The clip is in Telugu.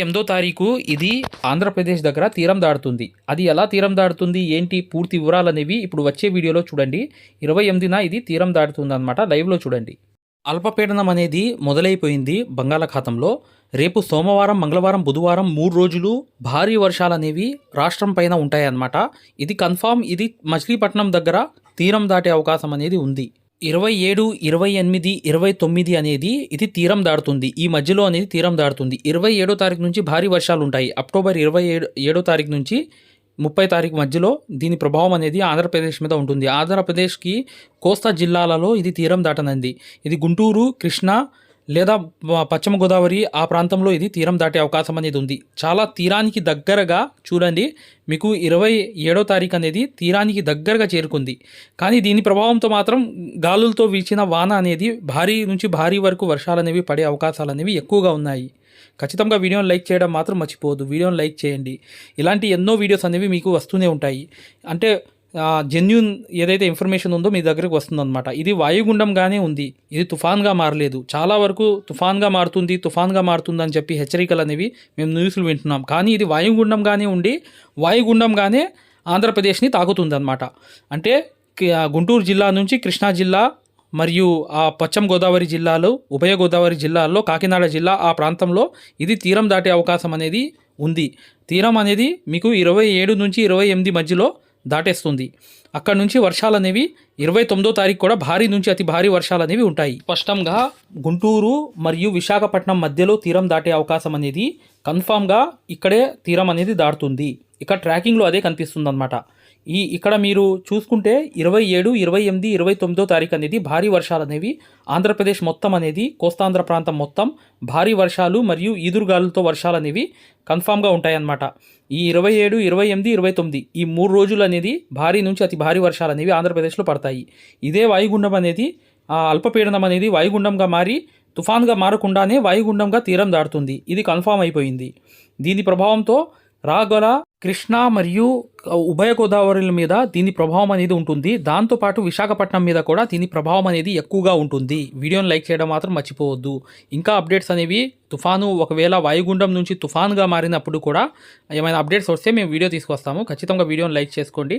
ఎనిమిదో తారీఖు ఇది ఆంధ్రప్రదేశ్ దగ్గర తీరం దాడుతుంది అది ఎలా తీరం దాడుతుంది ఏంటి? పూర్తి వివరాలు అనేవి ఇప్పుడు వచ్చే వీడియోలో చూడండి. ఇరవై ఎనిమిదిన ఇది తీరం దాడుతుంది అనమాట లైవ్లో చూడండి. అల్పపీడనం అనేది మొదలైపోయింది బంగాళాఖాతంలో. రేపు సోమవారం మంగళవారం బుధవారం మూడు రోజులు భారీ వర్షాలు అనేవి రాష్ట్రం పైన ఉంటాయన్నమాట. ఇది కన్ఫామ్ ఇది మచిలీపట్నం దగ్గర తీరం దాటే అవకాశం అనేది ఉంది. ఇరవై ఏడు ఇరవై ఎనిమిది ఇరవై తొమ్మిది అనేది ఇది తీరం దాడుతుంది ఈ మధ్యలో అనేది తీరం దాడుతుంది ఇరవై ఏడో తారీఖు నుంచి భారీ వర్షాలు ఉంటాయి. అక్టోబర్ ఇరవై ఏడు ఏడో తారీఖు నుంచి ముప్పై తారీఖు మధ్యలో దీని ప్రభావం అనేది ఆంధ్రప్రదేశ్ మీద ఉంటుంది. ఆంధ్రప్రదేశ్కి కోస్తా జిల్లాలలో ఇది తీరం దాటనంది. ఇది గుంటూరు కృష్ణా లేదా పశ్చిమ గోదావరి ఆ ప్రాంతంలో ఇది తీరం దాటే అవకాశం అనేది ఉంది. చాలా తీరానికి దగ్గరగా చూడండి మీకు ఇరవై ఏడో తారీఖు అనేది తీరానికి దగ్గరగా చేరుకుంది. కానీ దీని ప్రభావంతో మాత్రం గాలులతో వీచిన వాన అనేది భారీ నుంచి భారీ వరకు వర్షాలు అనేవి పడే అవకాశాలు అనేవి ఎక్కువగా ఉన్నాయి. ఖచ్చితంగా వీడియోని లైక్ చేయడం మాత్రం మర్చిపోవద్దు. వీడియోని లైక్ చేయండి. ఇలాంటి ఎన్నో వీడియోస్ అనేవి మీకు వస్తూనే ఉంటాయి. అంటే జెన్యున్ ఏదైతే ఇన్ఫర్మేషన్ ఉందో మీ దగ్గరకు వస్తుందన్నమాట. ఇది వాయుగుండంగానే ఉంది. ఇది తుఫాన్గా మారలేదు. చాలా వరకు తుఫాన్గా మారుతుంది తుఫాన్గా మారుతుంది అని చెప్పి హెచ్చరికలు అనేవి మేము న్యూస్లు వింటున్నాం. కానీ ఇది వాయుగుండంగానే ఉండి వాయుగుండంగానే ఆంధ్రప్రదేశ్ని తాకుతుంది అనమాట అంటే గుంటూరు జిల్లా నుంచి కృష్ణా జిల్లా మరియు ఆ పశ్చిమ గోదావరి జిల్లాలో ఉభయ గోదావరి జిల్లాల్లో కాకినాడ జిల్లా ఆ ప్రాంతంలో ఇది తీరం దాటే అవకాశం అనేది ఉంది. తీరం అనేది మీకు ఇరవై ఏడు నుంచి ఇరవై ఎనిమిది మధ్యలో దాటేస్తుంది. అక్కడ నుంచి వర్షాలు అనేవి ఇరవై తొమ్మిదో తారీఖు కూడా భారీ నుంచి అతి భారీ వర్షాలు అనేవి ఉంటాయి. స్పష్టంగా గుంటూరు మరియు విశాఖపట్నం మధ్యలో తీరం దాటే అవకాశం అనేది కన్ఫామ్గా ఇక్కడే తీరం అనేది దాటుతుంది. ఇక్కడ ట్రాకింగ్లో అదే కనిపిస్తుంది అనమాట ఈ ఇక్కడ మీరు చూసుకుంటే ఇరవై ఏడు ఇరవై ఎనిమిది ఇరవై తొమ్మిదో తారీఖు అనేది భారీ వర్షాలు అనేవి ఆంధ్రప్రదేశ్ మొత్తం అనేది కోస్తాంధ్ర ప్రాంతం మొత్తం భారీ వర్షాలు మరియు ఈదురుగాలులతో వర్షాలు అనేవి కన్ఫామ్గా ఉంటాయన్నమాట. ఈ ఇరవై ఏడు ఇరవై ఎనిమిది ఇరవై తొమ్మిది ఈ మూడు రోజులు అనేది భారీ నుంచి అతి భారీ వర్షాలు అనేవి ఆంధ్రప్రదేశ్లో పడతాయి. ఇదే వాయుగుండం అనేది ఆ అల్పపీడనం అనేది వాయుగుండంగా మారి తుఫాన్గా మారకుండానే వాయుగుండంగా తీరం దాటుతుంది. ఇది కన్ఫామ్ అయిపోయింది. దీని ప్రభావంతో రాగల కృష్ణా మరియు ఉభయ గోదావరిల మీద దీని ప్రభావం అనేది ఉంటుంది. దాంతోపాటు విశాఖపట్నం మీద కూడా దీని ప్రభావం అనేది ఎక్కువగా ఉంటుంది. వీడియోని లైక్ చేయడం మాత్రం మర్చిపోవద్దు. ఇంకా అప్డేట్స్ అనేవి తుఫాను ఒకవేళ వాయుగుండం నుంచి తుఫాన్గా మారినప్పుడు కూడా ఏమైనా అప్డేట్స్ వస్తే మేము వీడియో తీసుకొస్తాము. ఖచ్చితంగా వీడియోని లైక్ చేసుకోండి.